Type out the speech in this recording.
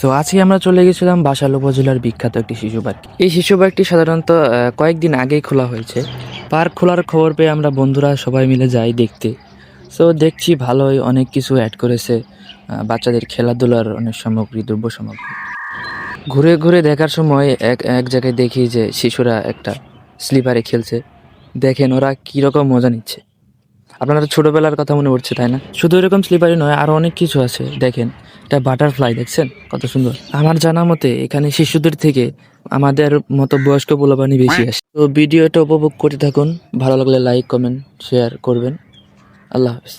So আজকে আমরা চলে গেছিলাম বাসাল উপজেলার বিখ্যাত একটি শিশু পার্ক। এই শিশু পার্কটি সাধারণত কয়েকদিন আগেই খোলা হয়েছে। পার্ক খোলার খবর পেয়ে আমরা বন্ধুরা সবাই মিলে যাই দেখতে। সো দেখছি ভালোই অনেক কিছু অ্যাড করেছে বাচ্চাদের খেলাধুলার অনেক সামগ্রী, দ্রব্য সামগ্রী। ঘুরে ঘুরে দেখার সময় এক এক জায়গায় দেখি যে শিশুরা একটা স্লিপারে খেলছে। দেখেন ওরা কীরকম মজা নিচ্ছে। আপনারা ছোটবেলার কথা মনে পড়ছে, তাই না? শুধু এরকম স্লিপারই নয়, আরও অনেক কিছু আছে। দেখেন এটা বাটারফ্লাই দেখছেন? কত সুন্দর। আমার জানা মতে, এখানে শিশুদের থেকে আমাদের মতো বয়স্ক পোলাপানি বেশি আসে। তো ভিডিওটা উপভোগ করতে থাকুন। ভালো লাগলে লাইক কমেন্ট শেয়ার করবেন। আল্লাহ হাফিজ।